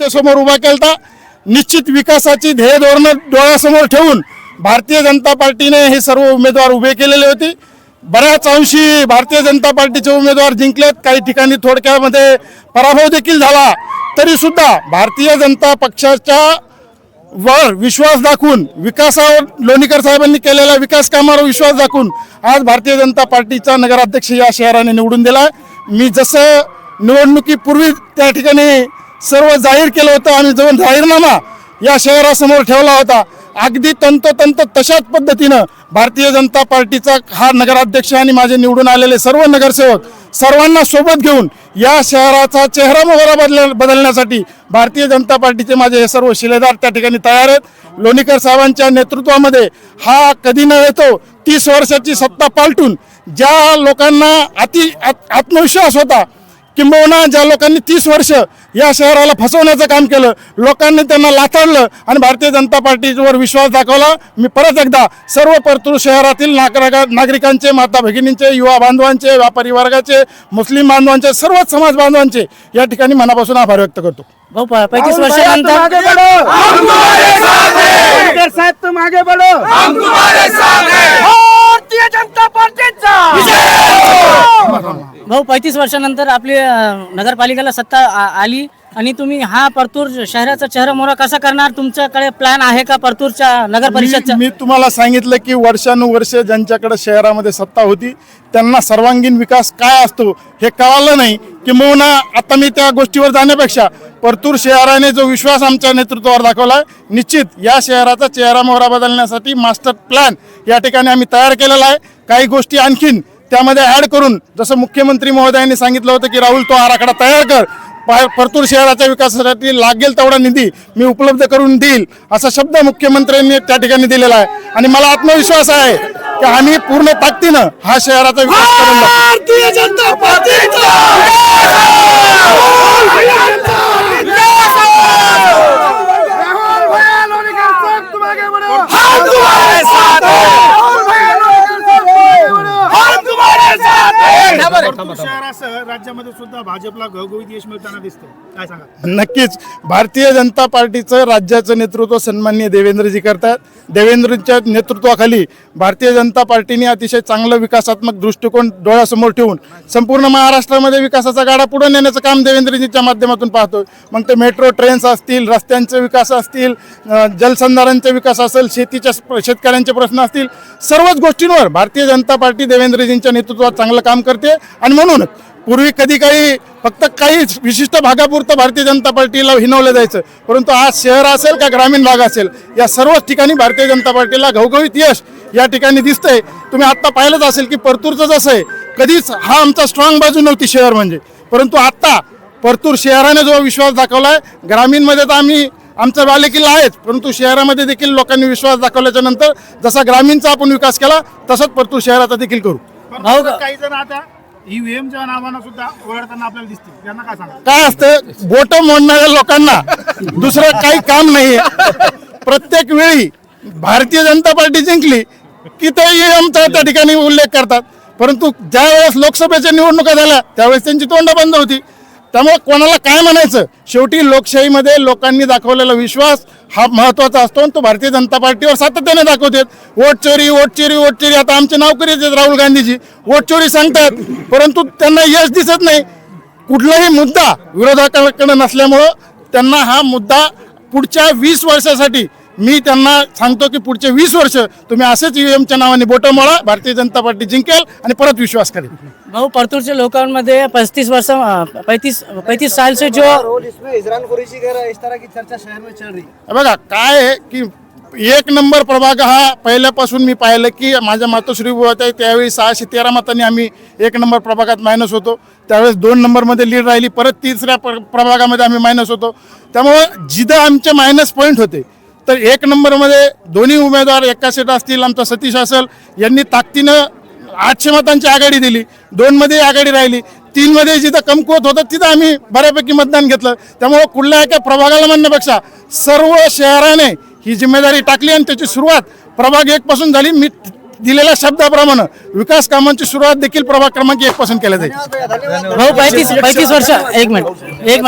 समोर उभा केलता. निश्चित विकासाची ध्येय धोरणं डोळ्यासमोर ठेवून भारतीय जनता पार्टीने हे सर्व उमेदवार उभे केलेले होते. बऱ्याच अंशी भारतीय जनता पार्टीचे उमेदवार जिंकलेत. काही ठिकाणी थोडक्यामध्ये पराभव देखील झाला. तरी सुद्धा भारतीय जनता पक्षाच्या वर विश्वास दाखवून विकासावर लोणीकर साहेबांनी केलेल्या विकास कामावर विश्वास दाखवून आज भारतीय जनता पार्टीचा नगराध्यक्ष या शहराने निवडून दिला मी जसं निवडणुकीपूर्वी त्या ठिकाणी सर्व जाहीर केलं होतं आणि जो जाहीरनामा या शहरासमोर ठेवला होता अगदी तंतोतंत तशाच पद्धतीनं भारतीय जनता पार्टीचा हा नगराध्यक्ष आणि माझे निवडून आलेले सर्व नगरसेवक सर्वांना सोबत घेऊन या शहराचा चेहरा मोहरा बदल बदलण्यासाठी भारतीय जनता पार्टीचे माझे हे सर्व शिलेदार त्या ठिकाणी तयार आहेत. लोणीकर साहेबांच्या नेतृत्वामध्ये हा कधी न येतो तीस वर्षाची सत्ता पालटून ज्या लोकांना अति आत्मविश्वास होता किंबहुना ज्या लोकांनी तीस वर्ष या शहराला फसवण्याचं काम केलं लोकांनी त्यांना लाथाडलं आणि भारतीय जनता पार्टीवर विश्वास दाखवला. मी परत एकदा सर्व परतूर शहरातील नागरिका नागरिकांचे माता भगिनींचे युवा बांधवांचे व्यापारी वर्गाचे मुस्लिम बांधवांचे सर्वच समाज बांधवांचे या ठिकाणी मनापासून आभार व्यक्त करतो. भाऊ पैतीस वर्षानंतर लोणीकर साहेब. तुम आगे बढ़ो हम तुम्हारे साथ हैं भारतीय जनता पार्टीचा. भाऊ पैतीस वर्षानंतर आपली नगरपालिकेला सत्ता आ- आली आणि तुम्ही हा परतूर शहराचा चेहरा मोहरा कसा करणार? तुमच्याकडे प्लॅन आहे का परतूरच्या नगर परिषदचा मी तुम्हाला सांगितलं की वर्षानुवर्ष ज्यांच्याकडे शहरामध्ये सत्ता होती त्यांना सर्वांगीण विकास काय असतो हे कळालं नाही किंबहुना आता मी त्या गोष्टीवर जाण्यापेक्षा परतूर शहराने जो विश्वास आमच्या नेतृत्वावर दाखवला आहे निश्चित या शहराचा चेहरा मोहरा बदलण्यासाठी मास्टर प्लॅन या ठिकाणी आम्ही तयार केलेला आहे. काही गोष्टी आणखीन त्यामध्ये ऍड करून जसं मुख्यमंत्री महोदयांनी सांगितलं होतं की राहुल तो आराखडा तयार कर. परतूर शहराच्या विकासासाठी लागेल तेवढा निधी मी उपलब्ध करून देईल असा शब्द मुख्यमंत्र्यांनी त्या ठिकाणी दिलेला आहे. आणि मला आत्मविश्वास आहे की आम्ही पूर्ण ताकदीनं हा शहराचा विकास करून दाखवू. भारतीय जनता पार्टीचा राहुल भैया लोणीकर साहब तुम आगे बढ़ो हम तुम्हारे साथ हैं राहुल भैया लोणीकर साहब तुम आगे बढ़ो हम तुम्हारे साथ शहरासह राज्यामध्ये सुद्धा भाजपला घवघवीत यश मिळताना काय सांगा नक्कीच. भारतीय जनता पार्टीचं राज्याचं नेतृत्व सन्माननीय देवेंद्रजी करतात. देवेंद्रच्या नेतृत्वाखाली भारतीय जनता पार्टीने अतिशय चांगलं विकासात्मक दृष्टिकोन डोळ्यासमोर ठेवून संपूर्ण महाराष्ट्रामध्ये विकासाचा गाडा पुढे नेण्याचं काम देवेंद्रजीच्या माध्यमातून पाहतोय. मग ते मेट्रो ट्रेन्स असतील रस्त्यांचे विकास असतील जलसंधारणचे विकास असेल शेतीच्या शेतकऱ्यांचे प्रश्न असतील सर्वच गोष्टींवर भारतीय जनता पार्टी देवेंद्रजींच्या नेतृत्वात चांगलं काम करते. आणि म्हणूनच पूर्वी कधी काही फक्त काही विशिष्ट भागापुरतं भारतीय जनता पार्टीला हिनवलं जायचं. परंतु आज शहर असेल का ग्रामीण भाग असेल या सर्वच ठिकाणी भारतीय जनता पार्टीला घवघवीत यश या ठिकाणी दिसतंय. तुम्ही आत्ता पाहिलंच असेल की परतूरचं जसं आहे कधीच हा आमचा स्ट्रॉंग बाजू नव्हती शहर म्हणजे. परंतु आत्ता परतूर शहराने जो विश्वास दाखवला आहे ग्रामीणमध्ये तर आम्ही आमचा बालेकिल्ला आहेच परंतु शहरामध्ये देखील लोकांनी विश्वास दाखवल्याच्या नंतर जसा ग्रामीणचा आपण विकास केला तसंच परतूर शहराचा देखील करू. काही जण आता ईव्हीएमच्या नावानं सुद्धा आपल्याला दिसतील. त्यांना काय सांगा काय असतं? बोट मोडणाऱ्या लोकांना दुसरं काही काम नाहीये. प्रत्येक वेळी भारतीय जनता पार्टी जिंकली की ते ईव्हीएमचा त्या ठिकाणी उल्लेख करतात. परंतु ज्या वेळेस लोकसभेच्या निवडणुका झाल्या त्यावेळेस त्यांची तोंड बंद होती. त्यामुळे कोणाला काय म्हणायचं? शेवटी लोकशाहीमध्ये लोकांनी दाखवलेला विश्वास हा महत्त्वाचा असतो आणि तो भारतीय जनता पार्टीवर सातत्याने दाखवतात. वोट चोरी वोट चोरी वोट चोरी. आता आमचे नावकरीच आहेत राहुल गांधीजी. वोट चोरी सांगतात परंतु त्यांना यश दिसत नाही. कुठलाही मुद्दा विरोधकाकडे नसल्यामुळं त्यांना हा मुद्दा पुढच्या वीस वर्षासाठी मी त्यांना सांगतो की पुढचे वीस वर्ष तुम्ही असेच ईव्हीएमच्या नावाने बोटं मोळा भारतीय जनता पार्टी जिंकेल आणि परत विश्वास करेल. भाऊ परतूरच्या लोकांमध्ये पस्तीस वर्ष पैतीस पैतीस साल से जो रोल इसमें इजरान कुरैशी कह रहा इस तरह की चर्चा शहर में चल रही बघा काय आहे की एक नंबर प्रभाग हा पहिल्यापासून मी पाहिलं की माझ्या मातोश्री बुवात आहे त्यावेळी सहाशे तेरा मतांनी आम्ही एक नंबर प्रभागात मायनस होतो. त्यावेळेस दोन नंबरमध्ये लीड राहिली परत तिसऱ्या प्र- प्रभागामध्ये आम्ही मायनस होतो. त्यामुळं जिथं आमचे मायनस पॉईंट होते तर एक नंबरमध्ये दोन्ही उमेदवार एका सीट असतील आमचा सतीश असेल यांनी ताकदीनं आठशे मतांची आघाडी दिली. दोनमध्ये आघाडी राहिली. तीनमध्ये जिथं कमकुवत होतं तिथं आम्ही बऱ्यापैकी मतदान घेतलं. त्यामुळं कुठल्या एका प्रभागाला म्हणण्यापेक्षा सर्व शहराने ही जिम्मेदारी टाकली आणि त्याची सुरुवात प्रभाग एकपासून झाली. मी दिलेल्या शब्दाप्रमाणे विकास कामांची सुरुवात देखील प्रभाग क्रमांक एक पासून केल्या जाईल. भाऊ पैतीस पैतीस वर्ष एक मिनिट. एक